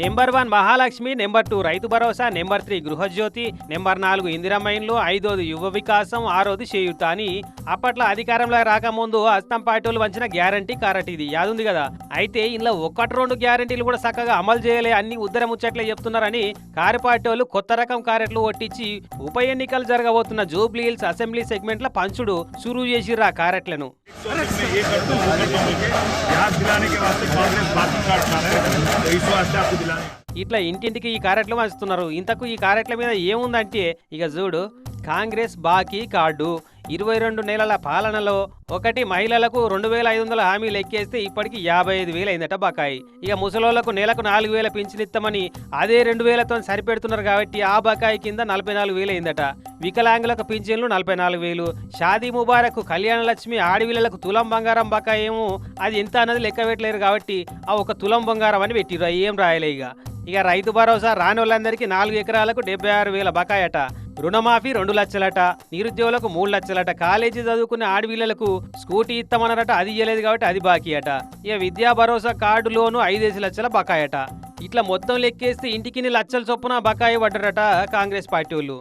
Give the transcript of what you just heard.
Number one Mahalakshmi number two Rythu Bharosa number three Gruhajyothi number నాలుగు ఇందిరమైన్లు ఐదోది యువ వికాసం ఆరోది చేయుత అని అప్పట్లో అధికారంలో రాకముందు అస్తం పార్టీలు వంచిన గ్యారంటీ కారట్ ఇది. యాదుంది కదా. అయితే ఇందులో ఒకటి రెండు గ్యారంటీలు కూడా చక్కగా అమలు చేయలే అన్ని ఉద్దర ముచ్చట్లే చెప్తున్నారని కారు వాళ్ళు కొత్త రకం కారెట్లు ఒట్టించి ఉప ఎన్నికలు జరగబోతున్న జూబ్లీ హిల్స్ అసెంబ్లీ సెగ్మెంట్ల పంచుడు సురువు చేసిర్రా కారెట్లను ఇట్లా ఇంటింటికి ఈ కార్యక్రమం పంచుతున్నారు. ఇంతకు ఈ కార్యక్రమం మీద ఏముందంటే ఇక చూడు కాంగ్రెస్ బాకీ కార్డు. ఇరవై రెండు నెలల పాలనలో ఒకటి మహిళలకు రెండు వేల ఐదు వందల హామీలు ఎక్కేస్తే ఇప్పటికి యాభై ఐదు వేలు అయిందట బకాయి. ఇక ముసలోళ్ళకు నెలకు నాలుగు వేల పింఛనిస్తామని అదే రెండు వేలతో సరిపెడుతున్నారు కాబట్టి ఆ బకాయి కింద నలభై నాలుగు వేలు అయిందట. వికలాంగులకు పింఛన్లు నలభై నాలుగు వేలు. షాదీ ముబారక్ కళ్యాణ లక్ష్మి ఆడవిళ్ళకు తులం బంగారం బకాయేమో ఏమో. అది ఎంత అన్నది లెక్క పెట్టలేరు కాబట్టి ఆ ఒక తులం బంగారం అని పెట్టిరు ఏం రాయలే ఇక. ఇక రైతు భరోసా రాని వాళ్ళందరికీ నాలుగు ఎకరాలకు డెబ్బై ఆరు వేల బకాయట. రుణమాఫీ రెండు లక్షలట. నిరుద్యోగులకు మూడు లక్షలట. కాలేజీ చదువుకునే ఆడపిల్లలకు స్కూటీ ఇస్తామన్నారట అది ఇయ్యలేదు కాబట్టి అది బాకీ అట ఇక విద్యా భరోసా కార్డు లోను ఐదేసి లక్షల బకాయట. ఇట్లా మొత్తం లెక్కేస్తే ఇంటికి లక్షల చొప్పున బకాయి పడ్డరట కాంగ్రెస్ పార్టీ వాళ్ళు.